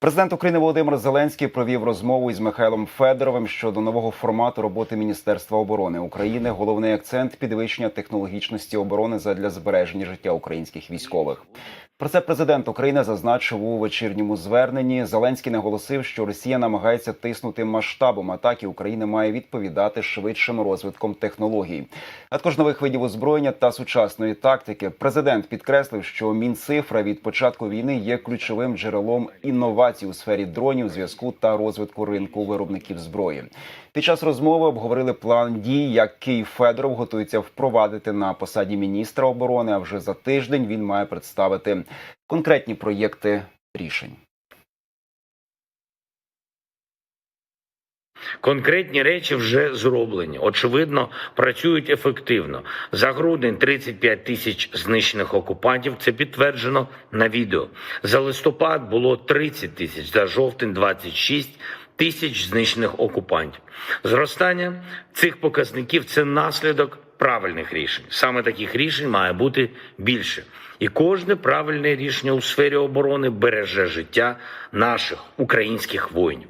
Президент України Володимир Зеленський провів розмову із Михайлом Федоровим щодо нового формату роботи Міністерства оборони України. Головний акцент підвищення технологічності оборони задля збереження життя українських військових. Про це президент України зазначив у вечірньому зверненні. Зеленський наголосив, що Росія намагається тиснути масштабом атаки. Україна має відповідати швидшим розвитком технологій, а також нових видів озброєння та сучасної тактики. Президент підкреслив, що мінцифра від початку війни є ключовим джерелом інновацій у сфері дронів, зв'язку та розвитку ринку виробників зброї. Під час розмови обговорили план дій, який Федоров готується впровадити на посаді міністра оборони. А вже за тиждень він має представити конкретні проєкти рішень. Конкретні речі вже зроблені. Очевидно, працюють ефективно. За грудень 35 тисяч знищених окупантів. Це підтверджено на відео. За листопад було 30 тисяч, за жовтень 26 тисяч знищених окупантів. Зростання цих показників це наслідок правильних рішень. Саме таких рішень має бути більше. І кожне правильне рішення у сфері оборони береже життя наших українських воїнів.